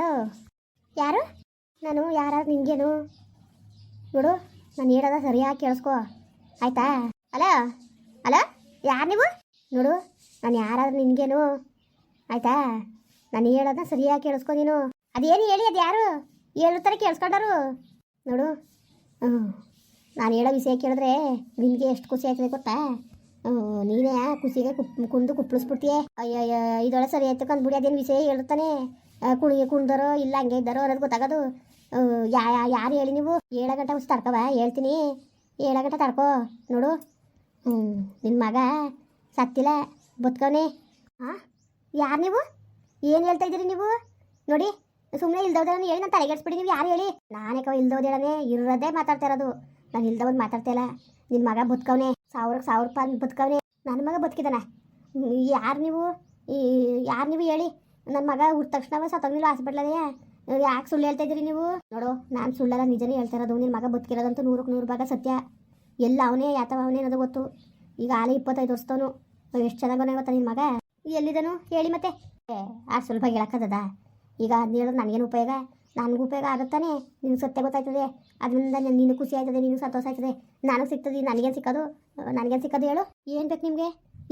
Hello ಯಾರು? ನಾನು ಯಾರಾದ್ರು ನಿನ್ಗೇನು? ನೋಡು, ನಾನು ಹೇಳೋದ ಸರಿಯಾಗಿ ಕೇಳಿಸ್ಕೊ. ಆಯ್ತಾ? ಅಲೋ? ಅಲೋ? ಯಾರು ನೀವು? ನೋಡು, ನಾನು ಯಾರಾದ್ರೂ ನಿನ್ಗೇನು? ಆಯ್ತಾ? ನಾನು ಹೇಳೋದನ್ನ ಸರಿಯಾಗಿ ಕೇಳಿಸ್ಕೊ ನೀನು. ಅದೇನು ಹೇಳಿ, ಅದು ಯಾರು? ಹೇಳ್ತಾರೆ ಕೇಳಿಸ್ಕೊಂಡರು ನೋಡು ಹ್ಞೂ ನಾನು ಹೇಳೋ ವಿಷಯ ಕೇಳಿದ್ರೆ ನಿನಗೆ ಎಷ್ಟು ಖುಷಿ ಆಯ್ತದೆ ಗೊತ್ತಾ? ಹ್ಞೂ ನೀನೇ ಖುಷಿಗೆ ಕುಪ್, ಕುಂದು ಕುಪ್ಪಳಿಸ್ಬಿಡ್ತೀಯ. ಅಯ್ಯೋ ಇದೊಳೆ ಸರಿ ಆಯ್ತು ಅದೇನು ವಿಷಯ ಹೇಳ್ತಾನೆ ಕುಣಿಗೆ ಕುಣ್ದರೋ ಇಲ್ಲ ಹಂಗೆ ಇದ್ದಾರೋ ಅನ್ನೋದು ಗೊತ್ತಾಗೋದು. ಯಾ ಯಾರು ಹೇಳಿ ನೀವು? ಏಳು ಗಂಟೆ ಹುಸಿ ತಡ್ಕವ ಹೇಳ್ತೀನಿ. ಏಳು ಗಂಟೆ ತಡ್ಕೋ, ನೋಡು. ಹ್ಞೂ ನಿನ್ನ ಮಗ ಸತ್ತಿಲ್ಲ, ಬದುಕವನೇ. ಹಾಂ ಯಾರು ನೀವು? ಏನು ಹೇಳ್ತಾ ಇದ್ದೀರಿ ನೀವು? ನೋಡಿ ಸುಮ್ಮನೆ ಇಲ್ದೋದೇಳನೆ ಹೇಳಿ ನಾನು ತಲೆಗೆಡ್ಸ್ಬಿಡಿ ನೀವು, ಯಾರು ಹೇಳಿ? ನಾನೇ ಕವ ಇಲ್ದೋದೇಳನೆ ಇರೋದೇ ಮಾತಾಡ್ತಾ ಇರೋದು. ನಾನು ಇಲ್ದವನ್ ಮಾತಾಡ್ತಾ ಇಲ್ಲ. ನಿನ್ನ ಮಗ ಬದುಕವನೆ ಸಾವಿರಕ್ಕೆ ಸಾವಿರ ರೂಪಾಯಿ ಬದುಕವನೆ. ನನ್ನ ಮಗ ಬದುಕಿದಾನ. ಯಾರು ನೀವು? ಈ, ಯಾರು ನೀವು ಹೇಳಿ? ನನ್ನ ಮಗ ಹುಟ್ಟ ತಕ್ಷಣ ಸತ್ತೋಗಿಲ್ಲ ನೀವು ಯಾಕೆ ಸುಳ್ಳು ಹೇಳ್ತಾ ಇದ್ದೀರಿ ನೀವು? ನೋಡು, ನಾನು ಸುಳ್ಳಲ್ಲ, ನಿಜನೇ ಹೇಳ್ತಾ ಇರೋದು. ನಿನ್ನ ಮಗ ಬದುಕಿರೋದಂತೂ ನೂರಕ್ಕೆ ನೂರು ಭಾಗ ಸತ್ಯ. ಎಲ್ಲ ಅವನೇ, ಯಾತವ ಅವನೇ ಅನ್ನೋದು ಗೊತ್ತು. ಈಗ ಆಲೆ ಇಪ್ಪತ್ತೈದು ವರ್ಷದವನು. ಎಷ್ಟು ಚೆನ್ನಾಗವನೇ ಗೊತ್ತಾ ನಿನ್ನ ಮಗ? ಎಲ್ಲಿದನು ಹೇಳಿ ಮತ್ತೆ. ಆ ಸುಲಭ ಹೇಳಕ್ಕದ ಈಗ ಅದನ್ನ ಹೇಳೋದು ನನಗೇನು ಉಪಯೋಗ? ನನಗೂ ಉಪಯೋಗ ಆಗುತ್ತಾನೆ? ನಿನಗೆ ಸತ್ಯ ಗೊತ್ತಾಯ್ತದೆ? ಅದರಿಂದ ನಿನ್ನ ಖುಷಿ ಆಯ್ತದೆ, ನಿನಗೆ ಸಂತೋಷ ಆಯ್ತದೆ? ನನಗೆ ಸಿಗ್ತದೆ, ನನಗೇನು ಸಿಕ್ಕೋದು? ನನಗೇನು ಸಿಕ್ಕೋದು ಹೇಳು. ಏನು ಬೇಕು ನಿಮಗೆ?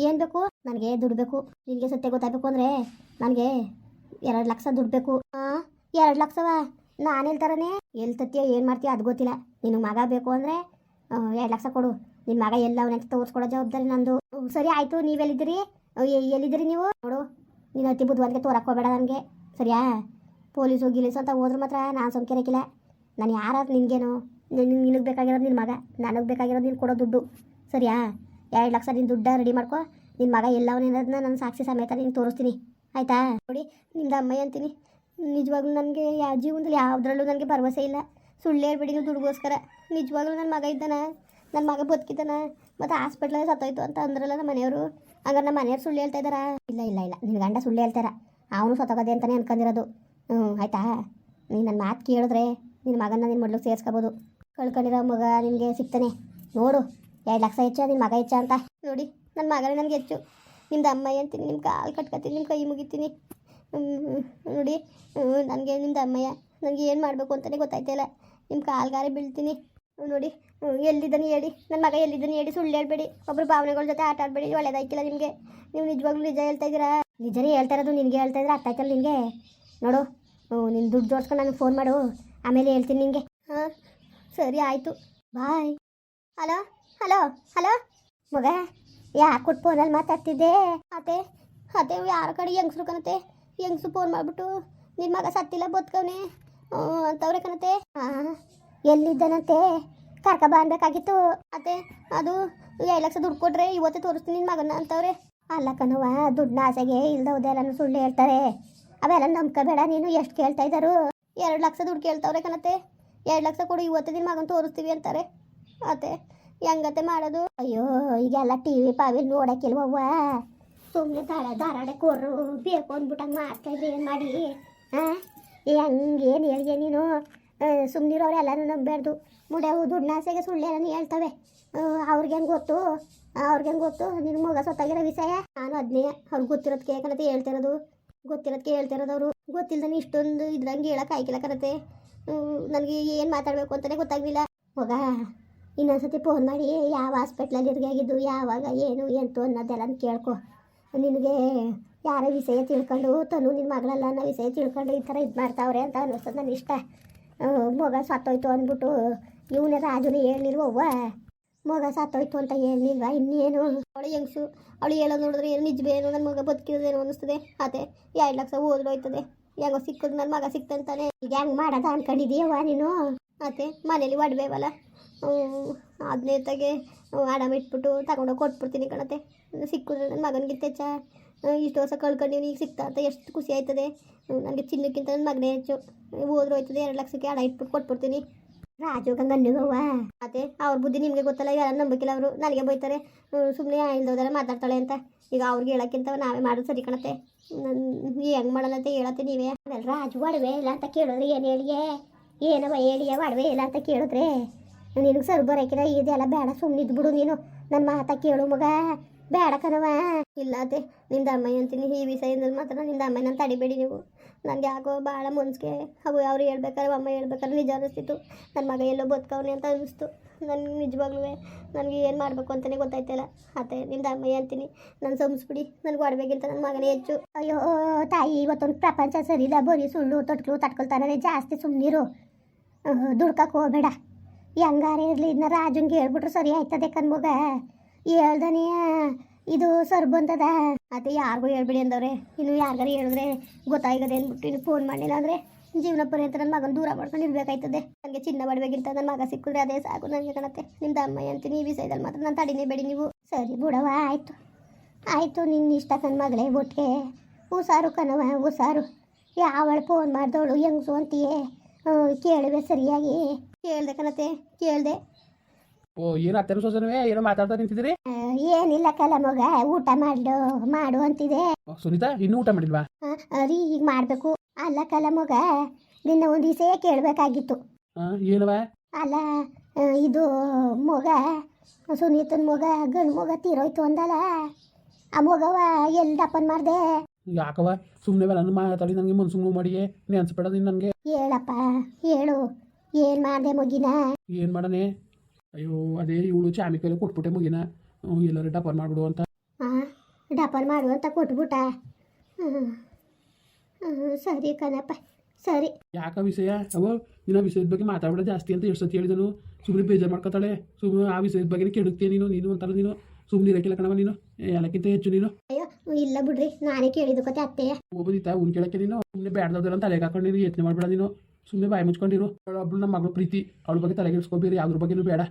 ಏನು ಬೇಕು? ನನಗೆ ದುಡ್ಡು ಬೇಕು. ನಿನಗೆ ಸತ್ಯ ಗೊತ್ತಾಗಬೇಕು ಅಂದರೆ ನನಗೆ ಎರಡು ಲಕ್ಷ ದುಡ್ಡು ಬೇಕು. ಹಾಂ ಎರಡು ಲಕ್ಷವ? ನಾನು ಹೇಳ್ತಾರನೇ ಎಲ್ಲಿ ತತ್ತಿಯ ಏನು ಮಾಡ್ತೀಯ ಅದು ಗೊತ್ತಿಲ್ಲ. ನಿನಗೆ ಮಗ ಬೇಕು ಅಂದರೆ ಎರಡು ಲಕ್ಷ ಕೊಡು. ನಿನ್ನ ಮಗ ಎಲ್ಲ ಅವನಂತ ತೋರಿಸ್ಕೊಡೋ ಜವಾಬ್ದಾರಿ ನಂದು. ಸರಿ ಆಯಿತು ನೀವೆಲ್ಲಿದ್ದೀರಿ ಎಲ್ಲಿದ್ದೀರಿ? ನೀವು? ನೋಡು, ನೀನು ಅತಿ ಬುದ್ಧಿವಂತಿಗೆ ತೋರಕ್ಕೆ ಹೋಗಬೇಡ ನನಗೆ. ಸರಿಯಾ? ಪೊಲೀಸು ಗಿಲೀಸು ಅಂತ ಹೋದ್ರೆ ಮಾತ್ರ ನಾನು ಸಂಖ್ಯೆರಕಿಲ್ಲ ನಾನು ಯಾರು ನಿನಗೇನು ನಿನಗೆ ಬೇಕಾಗಿರೋದು ನಿನ್ನ ಮಗ, ನನಗೆ ಬೇಕಾಗಿರೋದು ನೀನು ಕೊಡೋ ದುಡ್ಡು. ಸರಿಯಾ? ಎರಡು ಲಕ್ಷ ನಿನ್ನ ದುಡ್ಡ ರೆಡಿ ಮಾಡ್ಕೊ. ನಿನ್ನ ಮಗ ಎಲ್ಲವನ್ನೇನದನ್ನ ನಾನು ಸಾಕ್ಷಿ ಸಮೇತ ನೀನು ತೋರಿಸ್ತೀನಿ. ಆಯಿತಾ? ನೋಡಿ, ನಿಮ್ದು ಅಮ್ಮಯ್ಯ ಅಂತೀನಿ. ನಿಜವಾಗ್ಲೂ ನನಗೆ ಯಾವ ಜೀವನದಲ್ಲಿ ಯಾವುದ್ರಲ್ಲೂ ನನಗೆ ಭರವಸೆ ಇಲ್ಲ. ಸುಳ್ಳು ಹೇಳ್ಬಿಡಿ ನೀವು ದುಡ್ಗೋಸ್ಕರ. ನಿಜವಾಗ್ಲೂ ನನ್ನ ಮಗ ಇದ್ದಾನ. ನನ್ನ ಮಗ ಬದುಕಿದ್ದಾನ. ಮತ್ತು ಹಾಸ್ಪಿಟ್ಲಲ್ಲಿ ಸತ್ತೋಯ್ತು ಅಂತ ಅಂದ್ರಲ್ಲ ನಮ್ಮ ಮನೆಯವರು. ಹಂಗಾರೆ ನಮ್ಮ ಮನೆಯವ್ರು ಸುಳ್ಳು ಹೇಳ್ತಾ ಇದ್ದಾರಾ? ಇಲ್ಲ ಇಲ್ಲ ಇಲ್ಲ. ನಿನ್ನ ಗಂಡ ಸುಳ್ಳು ಹೇಳ್ತಾರ ಅವನು ಸತ್ತೋಗದೆ ಅಂತಲೇ ಅನ್ಕೊಂಡಿರೋದು. ಹ್ಞೂ ಆಯಿತಾ? ನೀನು ನನ್ನ ಮಾತು ಕೇಳಿದ್ರೆ ನಿನ್ನ ಮಗನ ನಿನ್ನ ಮೊದಲು ಸೇರಿಸ್ಕೋಬೋದು. ಕಳ್ಕೊಂಡಿರೋ ಮಗ ನಿನಗೆ ಸಿಗ್ತಾನೆ. ನೋಡು. ಎರಡು ಲಕ್ಷ ಹೆಚ್ಚು ನಿನ್ನ ಮಗ ಹೆಚ್ಚ ಅಂತ. ನೋಡಿ ನನ್ನ ಮಗನೇ ನನಗೆ ಹೆಚ್ಚು. ನಿಮ್ದು ಅಮ್ಮ ಅಂತೀನಿ ನಿಮ್ಮ ಕಾಲು ಕಟ್ಕೊತೀನಿ ನಿಮ್ಮ ಕೈ ಮುಗಿತೀನಿ. ನೋಡಿ ನನಗೆ ನಿಮ್ದು ಅಮ್ಮಯ್ಯ, ನನಗೆ ಏನು ಮಾಡಬೇಕು ಅಂತಲೇ ಗೊತ್ತಾಯ್ತಿಲ್ಲ ನಿಮ್ಮ ಕಾಲ್ಗಾರೆ ಬೀಳ್ತೀನಿ. ನೋಡಿ ಎಲ್ಲಿದ್ದಾನೆ ಹೇಳಿ. ನನ್ನ ಮಗ ಎಲ್ಲಿದ್ದಾನೆ ಹೇಳಿ ಸುಳ್ಳು ಹೇಳ್ಬೇಡಿ. ಒಬ್ಬರು ಭಾವನೆಗಳ ಜೊತೆ ಆಟ ಆಡಬೇಡಿ, ಒಳ್ಳೇದಾಯ್ತಿಲ್ಲ ನಿಮಗೆ. ನೀವು ನಿಜವಾಗ್ಲೂ ನಿಜ ಹೇಳ್ತಾ ಇದ್ದೀರಾ? ನಿಜನೇ ಹೇಳ್ತಾ ಇರೋದು, ನಿನಗೆ ಹೇಳ್ತಾ ಇದ್ರೆ ಅರ್ಥ ಆಯ್ತಲ್ಲ ನಿನಗೆ? ನೋಡು ನಿನ್ನ ದುಡ್ಡು ಜೋಡಿಸ್ಕೊಂಡು ನನಗೆ ಫೋನ್ ಮಾಡು. ಆಮೇಲೆ ಹೇಳ್ತೀನಿ ನಿನಗೆ. ಹಾಂ, ಸರಿ, ಆಯಿತು. Bye hello hello hello? ಮಗ ಯಾಕೆ ಕೊಟ್ಟು ಫೋನಲ್ಲಿ ಮಾತಾಡ್ತಿದ್ದೆ? ಅತ್ತೆ ಅತ್ತೆ ಯಾರ ಕಡೆ ಹೆಂಗ್ಸ್ರು ಕಣತೆ? ಹೆಂಗ್ಸು ಫೋನ್ ಮಾಡಿಬಿಟ್ಟು ನಿಮ್ಮ ಮಗ ಸತ್ತಿಲ್ಲ ಬದುಕವನೆ? ಅಂತವ್ರೆ ಕಣತೆ? ಹಾಂ ಎಲ್ಲಿದ್ದಾನಂತೆ? ಕರ್ಕ ಬಾನ್ಬೇಕಾಗಿತ್ತು ಅತ್ತೆ ಅದು ಎರಡು ಲಕ್ಷ ದುಡ್ಡು ಕೊಟ್ರೆ ಇವತ್ತೇ ತೋರಿಸ್ತೀನಿ ನಿನ್ನ ಮಗನ ಅಂತವ್ರೆ. ಅಲ್ಲ ಕಣವ ದುಡ್ಡಿನ ಆಸೆಗೆ ಇಲ್ದವ್ದೆಲ್ಲ ಸುಳ್ಳು ಹೇಳ್ತಾರೆ. ಅವೆಲ್ಲ ನಂಬ್ಕೋಬೇಡ, ನೀನು ಎಷ್ಟು ಕೇಳ್ತಾ ಇದ್ದಾರು? ಎರಡು ಲಕ್ಷ ದುಡ್ಡು ಕೇಳ್ತಾವ್ರೆ ಕಣತೆ. ಎರಡು ಲಕ್ಷ ಕೊಡು, ಇವತ್ತೇ ನಿನ್ನ ಮಗನ ತೋರಿಸ್ತೀವಿ ಅಂತಾರೆ. ಅತ್ತೆ ಹೆಂಗತ್ತೆ ಮಾಡೋದು? ಅಯ್ಯೋ, ಈಗೆಲ್ಲ ಟಿ ವಿ ಪಾವಿ ನೋಡಕ್ಕಿಲ್ವವ್ವ? ಸುಮ್ಮನೆ ದಾರ ಧಾರಾಡೆ ಕೊರು ಬೇಕು ಅಂದ್ಬಿಟ್ಟಂಗೆ ಮಾಡ್ತಾ ಇದ್ರಿ ಏನು ಮಾಡಿ? ಹಾಂ ಹಂಗೇನು ಹೇಳಿಗೆ ನೀನು? ಸುಮ್ಮನಿರೋರು ಎಲ್ಲರೂ ನಂಬೇಡ್ದು ಮುಡ್ಯಾವು ದುಡ್ಡಾಸೆಗೆ ಸುಳ್ಳೆಲ್ಲ ಹೇಳ್ತವೆ. ಅವ್ರಿಗೆ ಹೆಂಗೆ ಗೊತ್ತು? ಅವ್ರಿಗೆ ಹೆಂಗೆ ಗೊತ್ತು? ನಿನ್ನ ಮಗ ಸೊತ್ತಾಗಿರೋ ವಿಷಯ? ನಾನು ಅದನ್ನೇ ಅವ್ರಿಗೆ ಗೊತ್ತಿರೋದು ಕೇಳ್ಕನತೆ ಹೇಳ್ತಿರೋದು ಗೊತ್ತಿರೋದಕ್ಕೆ ಹೇಳ್ತಿರೋದು ಅವರು. ಗೊತ್ತಿಲ್ದಾನೆ ಇಷ್ಟೊಂದು ಇದ್ರಂಗೆ ಹೇಳೋಕೆ ಆಯ್ಕೆಲ್ಲ ಕರೆತೆ ನನಗೆ ಏನು ಮಾತಾಡಬೇಕು ಅಂತಲೇ ಗೊತ್ತಾಗಲಿಲ್ಲ. ಹೋಗ. ಇನ್ನೊಂದ್ಸತಿ ಫೋನ್ ಮಾಡಿ ಯಾವ ಹಾಸ್ಪಿಟ್ಲಲ್ಲಿ ಇರ್ಗಾಗಿದ್ದು ಯಾವಾಗ? ಏನು? ಎಂತು ಅನ್ನೋದೆಲ್ಲ ಕೇಳ್ಕೊ. ನಿನಗೆ ಯಾರ ವಿಷಯ ತಿಳ್ಕೊಂಡು ತನು ನಿನ್ನ ಮಗಳಲ್ಲ, ಅನ್ನೋ ವಿಷಯ ತಿಳ್ಕೊಂಡು ಈ ಥರ ಇದು ಮಾಡ್ತಾವ್ರೆ ಅಂತ ಅನ್ನಿಸ್ತದೆ ನನ್ನ ಇಷ್ಟ. ಮಗ ಸತ್ತೋಯ್ತು ಅಂದ್ಬಿಟ್ಟು ಇವನೇ ರಾಜುನೇ ಹೇಳಿಲ್ವವ್ವ ಮಗ ಸತ್ತೋಯ್ತು ಅಂತ ಹೇಳಿಲ್ವಾ ಇನ್ನೇನು? ಅವಳು ಹೆಂಗ್ಸು? ಅವಳು ಹೇಳೋದು ನೋಡಿದ್ರೆ ಏನು ನಿಜವೇನು ನನ್ನ ಮಗ ಬದುಕಿರೋದೇನು ಅನ್ನಿಸ್ತದೆ. ಅದೇ, ಎರಡು ಲಕ್ಷ ಹೋದ್ರು ಹೋಯ್ತದೆ ಹೆಂಗೋ ಸಿಕ್ಕದು ನನ್ನ ಮಗ ಸಿಕ್ತಂತಾನೆ. ಈಗ ಹೆಂಗೆ ಮಾಡೋದ ಅನ್ಕೊಂಡಿದೀಯವ್ವ ನೀನು? ಅತ್ತೆ ಮನೇಲಿ ಒಡಬೇವಲ್ಲ. ಆಡಮ್ ಇಟ್ಬಿಟ್ಟು ತಗೊಂಡೋಗಿ ಕೊಟ್ಬಿಡ್ತೀನಿ ಕಣತೆ. ಸಿಕ್ಕಿದ್ರೆ ನನ್ನ ಮಗನಿಗಿಂತ ಹೆಚ್ಚ ಇಷ್ಟು ವರ್ಷ ಕಳ್ಕೊಂಡಿವ್ನು ಈಗ ಸಿಗ್ತಾ ಅಂತ ಎಷ್ಟು ಖುಷಿ ಆಯ್ತದೆ. ನನಗೆ ಚಿನ್ನಕ್ಕಿಂತ ನನ್ನ ಮಗನೇ ಹೆಚ್ಚು. ಹೋದ್ರು ಹೋಯ್ತದೆ, ಎರಡು ಲಕ್ಷಕ್ಕೆ ಅಡ ಇಟ್ಬಿಟ್ಟು ಕೊಟ್ಬಿಡ್ತೀನಿ. ರಾಜು ಗಂಗನ್ನಿಗವ್ವ ಅದೇ, ಅವ್ರ ಬುದ್ಧಿ ನಿಮಗೆ ಗೊತ್ತಲ್ಲ ಯಾರು ನಂಬಿಕಿಲ್ಲ ಅವರು? ನನಗೆ ಬೈತಾರೆ. ಸುಮ್ಮನೆ ಇಲ್ದೋದಾರೆ ಮಾತಾಡ್ತಾಳೆ ಅಂತ. ಈಗ ಅವ್ರಿಗೆ ಹೇಳೋಕ್ಕಿಂತ ನಾವೇ ಮಾಡೋದು ಸರಿ ಕಣತೆ. ನನ್ನ ಹೆಂಗೆ ಮಾಡೋಣ ಅಂತ ಹೇಳತ್ತೆ ನೀವೇ. ರಾಜು, ಒಡವೆ ಇಲ್ಲ ಅಂತ ಕೇಳಿದ್ರೆ ಏನು ಹೇಳಿಯೇ? ಏನವ ಹೇಳಿಯ, ಒಡವೆ ಇಲ್ಲ ಅಂತ ಕೇಳಿದ್ರೆ? ನಿನಗೆ ಸರ್ ಬರೋಕಿರ ಇದೆಲ್ಲ ಬೇಡ ಸುಮ್ಮನೆ ಇದ್ಬಿಡು ನೀನು. ನನ್ನ ಮಾತ ಕೇಳು ಮಗ. ಬೇಡ ಕಣವ ಇಲ್ಲ ಅದೇ ನಿಂದ ಅಮ್ಮಯ್ಯ ಅಂತೀನಿ. ಈ ವಿಷಯದಲ್ಲಿ ಮಾತ್ರ ನಿಂದ ಅಮ್ಮಯ್ಯನ ತಡಿಬೇಡಿ ನೀವು. ನನಗೆ ಯಾಕೋ ಭಾಳ ಮುನ್ಸಿಗೆ ಅವು ಅವ್ರು ಹೇಳ್ಬೇಕಾದ್ರೆ ಅಮ್ಮ ಹೇಳ್ಬೇಕಾದ್ರೆ ನಿಜ ಅನ್ನಿಸ್ತಿತ್ತು ನನ್ನ ಮಗ ಎಲ್ಲೋ ಬದುಕವ್ನೆ ಅಂತ ಅನ್ನಿಸ್ತು ನನಗೆ ನಿಜವಾಗ್ಲೂ ನನಗೆ ಏನು ಮಾಡಬೇಕು ಅಂತಲೇ ಗೊತ್ತಾಯ್ತಲ್ಲ. ಅತ್ತೆ, ನಿಂದ ಅಮ್ಮಯ್ಯ ಅಂತೀನಿ. ನಾನು ಸಂಸ್ಬಿಡಿ, ನನಗೆ ಒಡಬೇಕಿಂತ ನನ್ನ ಮಗನೇ ಹೆಚ್ಚು. ಅಯ್ಯೋ, ತಾಯಿ, ಇವತ್ತೊಂದು ಪ್ರಪಂಚ ಸರಿ ಇಲ್ಲ ಬರೀ ಸುಳ್ಳು, ತೊಟ್ಲು ತಟ್ಕೊಳ್ತಾನೆ ಜಾಸ್ತಿ ಸುಮ್ಮನಿರು ದುಡ್ಕಕ್ಕೆ ಹೋಗ್ಬೇಡ. ಹೆಂಗಾರ ಇರಲಿ ಇದನ್ನ ರಾಜಂಗೆ ಹೇಳ್ಬಿಟ್ರೆ ಸರಿ ಆಯ್ತದೆ ಕನ್ಮಗ ಹೇಳ್ದನೇ, ಇದು ಸರ್ ಬಂದದ. ಅದೇ ಯಾರಿಗೂ ಹೇಳ್ಬಿಡಿ ಅಂದವ್ರೆ. ಇನ್ನು ಯಾರಿಗಾರ ಹೇಳಿದ್ರೆ ಗೊತ್ತಾಗದೆ ಅಂದ್ಬಿಟ್ಟು ಇನ್ನು ಫೋನ್ ಮಾಡಿಲ್ಲ ಅಂದರೆ ಜೀವನ ಪರ್ಯಂತ ನನ್ನ ಮಗನ ದೂರ ಮಾಡ್ಕೊಂಡು ಇರ್ಬೇಕಾಯ್ತದೆ. ನನಗೆ ಚಿನ್ನ ಬಡಬೇಕಿಂತ ನನ್ನ ಮಗ ಸಿಕ್ಕಿದ್ರೆ ಅದೇ ಸಾಕು ನನಗೆ ಕಾಣತ್ತೆ. ನಿಮ್ದು ಅಮ್ಮ ಅಂತೀನಿ ಈ ವಿಷಯದಲ್ಲಿ ಮಾತ್ರ ನಾನು ತಡಿನೇ ಬೇಡಿ ನೀವು. ಸರಿ ಬಿಡವ ಆಯಿತು. ಆಯಿತು ನಿನ್ನ ಇಷ್ಟ ನನ್ನ ಮಗಳೇ ಒಟ್ಟಿಗೆ ಹುಷಾರು ಕಣವ ಹುಷಾರು. ಯಾವಳು ಫೋನ್ ಮಾಡಿದವಳು ಹೆಂಗ್ಸು ಅಂತೀಯೇ? ಕೇಳುವೆ ಸರಿಯಾಗಿ. ಕೇಳ್ದೆ ಕಣತೆ ಕೇಳ್ದೆ. ಓ ಏನು ಅತ್ತೆ ಸೋಸನವೇ ಏನೋ ಮಾತಾಡ್ತಾ ನಿಂತಿದ್ದೀರಿ? ಏನಿಲ್ಲ ಕಲ ಮಗ ಊಟ ಮಾಡು ಮಾಡು ಅಂತಿದೆ. ಸುನೀತಾ ಇನ್ನು ಊಟ ಮಾಡಿಲ್ವಾ? ರೀ ಈಗ ಮಾಡಬೇಕು. ಅಲ್ಲ ಕಲ ಮಗ ನಿನ್ನ ಒಂದು ದಿವಸ ಕೇಳಬೇಕಾಗಿತ್ತು. ಏನವ? ಅಲ್ಲ ಇದು ಮಗ ಸುನೀತನ ಮಗ ಗಂಡು ಮಗ ತೀರೋಯ್ತು ಅಂದಲ್ಲ. ಆ ಮಗವ ಎಲ್ಲಿ ದಪ್ಪನ್ ಮಾಡ್ದೆ? ಯಾಕವ ಸುಮ್ಮನೆ ನನ್ನ ಮಾತಾಡಿ ನನಗೆ ಮನ್ಸು ಮಾಡಿ ನೆನ್ಸ್ಬೇಡ ನೀನು ನನಗೆ. ಹೇಳಪ್ಪ ಹೇಳು. ಏನು ಮಾಡ್ದೆ ಮಗಿನ? ಏನ್ ಮಾಡನೆ? ಅಯ್ಯೋ ಅದೇ ಇವಳು ಚಾಮಿ ಕೈಲಿ ಕೊಟ್ಬಿಟ್ಟೆ ಮುಗಿನ. ಎಲ್ಲರೂ ಡಪರ್ ಮಾಡ್ಬಿಡು ಅಂತ. ಆ ಡಪನ್ ಮಾಡು ಅಂತ ಕೊಟ್ಬಿಟ್ಟ. ಸರಿ ಕಣಪ್ಪ ಸರಿ. ಯಾಕ ವಿಷಯ ಅವ ನಿನ್ನ ವಿಷಯದ ಬಗ್ಗೆ ಮಾತಾಡ್ಬೇಡ ಜಾಸ್ತಿ ಅಂತ ಎಷ್ಟು ಸತಿ ಹೇಳಿದನು. ಸುಮ್ಮನೆ ಬೇಜಾರು ಮಾಡ್ಕೊತಾಳೆ. ಸುಮ್ಮನೆ ಆ ವಿಷಯದ ಬಗ್ಗೆ ಕೆಡುಕ್ತೀಯ ನೀನು? ನೀನು ಅಂತಾರ ನೀನು. ಸುಮ್ಮನೆ ಇರಕ್ಕಿಲ್ಲ ಕಣವ ನೀನು. ಎಲ್ಲಕ್ಕಿಂತ ಹೆಚ್ಚು ನೀನು. ಅಯ್ಯೋ ಇಲ್ಲ ಬಿಡ್ರಿ ನಾನೇ ಕೇಳಿದ ಕತೆ ಅತ್ತೆಯ. ಹೋಗ್ಬೋದಿತ್ತ ಉನ್ ಕೇಳಕ್ಕೆ ನೀನು? ಸುಮ್ಮನೆ ಬ್ಯಾಡ್ದವ್ರ ಅಂತ ಅಲೆಗೆ ಹಾಕೊಂಡು ನೀನು ಯತ್ನ ಮಾಡ್ಬೇಡ ನೀನು. ಸುಮ್ಮನೆ ಬಾಯಿ ಮುಚ್ಕೊಂಡಿರು. ಒಬ್ಳು ನಮ್ಮ ಮಗಳು ಪ್ರೀತಿ, ಅವಳ ಬಗ್ಗೆ ತಲೆಗೆ ಇಡ್ಸ್ಕೊಬೇರಿ ಯಾವ್ದ್ರ ಬಗ್ಗೆನೂ ಬೇಡ.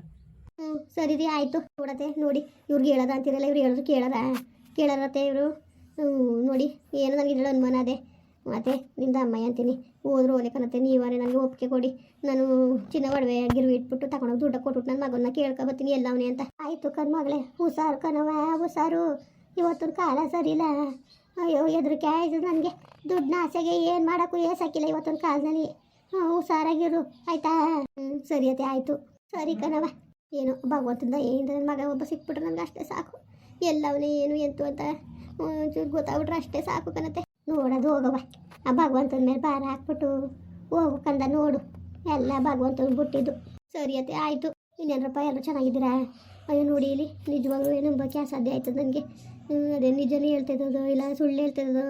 ಸರಿ ರೀ, ಆಯಿತು. ನೋಡತ್ತೆ, ನೋಡಿ, ಇವ್ರಿಗೆ ಹೇಳದ ಅಂತಿರಲ್ಲ, ಇವ್ರು ಹೇಳೋದು ಕೇಳದ. ಕೇಳರತ್ತೆ ಇವರು. ನೋಡಿ, ಏನು ನನಗೆ ಇದ್ರಲ್ಲಿ ಅನುಮಾನ ಅದೇ. ಮತ್ತೆ, ನಿಂದ ಅಮ್ಮಯ್ಯ ಅಂತೀನಿ. ಹೋದ್ರು ಓಲೆ ಕಣತ್ತೆ ನೀವಾರೆ ನನಗೆ ಒಪ್ಪಿಗೆ ಕೊಡಿ. ನಾನು ಚಿನ್ನ ಒಡವೆ ಗಿರ್ವಿ ಇಟ್ಬಿಟ್ಟು ತಗೊಂಡೋಗಿ ದುಡ್ಡು ಕೊಟ್ಬಿಟ್ಟು ನನ್ನ ಮಗನ ಕೇಳ್ಕೊಬತ್ತೀನಿ ಎಲ್ಲವನೇ ಅಂತ. ಆಯಿತು ಕಣ್ಮಗಳೇ ಹುಷಾರು ಕಣವ ಹುಷಾರು. ಇವತ್ತಿನ ಕಾಲ ಸರಿ ಇಲ್ಲ ಅಯ್ಯೋ ಎದುರು ಕ್ಯಾಯ್ದು ನನಗೆ. ದುಡ್ಡನ್ನ ಆಸೆಗೆ ಏನು ಮಾಡೋಕ್ಕೂ ಏಸಾಕಿಲ್ಲ ಇವತ್ತೊಂದು ಕಾಲದಲ್ಲಿ. ಹ್ಞೂ ಹುಷಾರಾಗಿರು ಆಯ್ತಾ? ಹ್ಞೂ ಸರಿ ಅತ್ತೆ, ಆಯಿತು. ಸರಿ ಕಣವ ಏನು ಭಗವಂತಂದ ಏನಿದೆ ನನ್ನ ಮಗ ಒಬ್ಬ ಸಿಕ್ಬಿಟ್ರೆ ನನಗೆ ಅಷ್ಟೇ ಸಾಕು. ಎಲ್ಲವನೇ ಏನು, ಎಂತು ಅಂತ ಒಂಚೂರು ಗೊತ್ತಾಗ್ಬಿಟ್ರೆ ಅಷ್ಟೇ ಸಾಕು ಕಣತೆ ನೋಡೋದು ಹೋಗವ ಆ ಭಗವಂತನ ಮೇಲೆ ಭಾರ ಹಾಕ್ಬಿಟ್ಟು ಹೋಗು ಕಂದ, ನೋಡು. ಎಲ್ಲ ಭಗವಂತನ ಬಿಟ್ಟಿದ್ದು. ಸರಿ ಅತ್ತೆ, ಆಯಿತು. ಇನ್ನೇನಪ್ಪ ಎಲ್ಲರೂ ಚೆನ್ನಾಗಿದ್ದೀರಾ? ಅಯ್ಯೋ, ನೋಡಿ ಇಲ್ಲಿ ನಿಜವಾಗ್ಲೂ ನಂಬಕ್ಕೆ ಸಾಧ್ಯ ಆಯ್ತದ ನನಗೆ. ಅದೇ ನಿಜನೇ ಹೇಳ್ತಿದ್ದದು ಇಲ್ಲ ಸುಳ್ಳು ಹೇಳ್ತಿದ್ದದು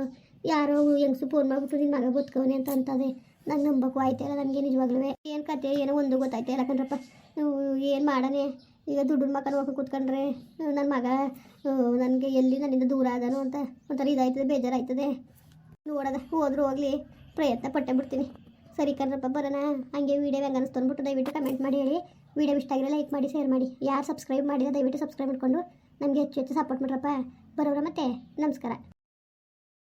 ಯಾರೋ ಹೆಂಗ್ಸು ಫೋನ್ ಮಾಡಿಬಿಟ್ಟು ನಿನ್ನ ಮಗ ಬದುಕವನೆ ಅಂತ ಅಂತದೆ. ನಂಗೆ ನಂಬಕ್ಕೂ ಇಲ್ಲ ನನಗೆ ನಿಜವಾಗ್ಲೂ ಏನು ಕತೆ, ಏನೋ ಒಂದು ಗೊತ್ತಾಯ್ತಾ ಇಲ್ಲ ಕಣ್ರಪ್ಪ ಏನು ಮಾಡನೆ? ಈಗ ದುಡ್ಡು ಮಕ್ಕಳು ಹೋಗಿ ಕೂತ್ಕೊಂಡ್ರೆ ನನ್ನ ಮಗ ನನಗೆ ಎಲ್ಲಿ ನನ್ನಿಂದ ದೂರ ಆದನು ಅಂತ ಒಂಥರ ಇದಾಯ್ತದೆ, ಬೇಜಾರಾಯ್ತದೆ. ನೋಡೋದ ಹೋದ್ರು ಹೋಗಲಿ, ಪ್ರಯತ್ನ ಪಟ್ಟೆ ಬಿಡ್ತೀನಿ. ಸರಿ ಕಣ್ರಪ್ಪ ಬರೋಣ. ಹಂಗೆ ವೀಡಿಯೋ ಹೆಂಗೆ ಅನಿಸ್ತು ಅಂದ್ಬಿಟ್ಟು ದಯವಿಟ್ಟು ಕಮೆಂಟ್ ಮಾಡಿ, ಹೇಳಿ. ವೀಡಿಯೋ ಇಷ್ಟ ಆಗಿರೋ ಲೈಕ್ ಮಾಡಿ ಶೇರ್ ಮಾಡಿ. ಯಾರು ಸಬ್ಸ್ಕ್ರೈಬ್ ಮಾಡಿದ್ರೆ ದಯವಿಟ್ಟು ಸಬ್ಸ್ಕ್ರೈಬ್ ಮಾಡಿಕೊಂಡು ನಮಗೆ ಹೆಚ್ಚು ಹೆಚ್ಚು ಸಪೋರ್ಟ್ ಮಾಡ್ರಪ್ಪ. ಬರೋರ ಮತ್ತೆ. ನಮಸ್ಕಾರ.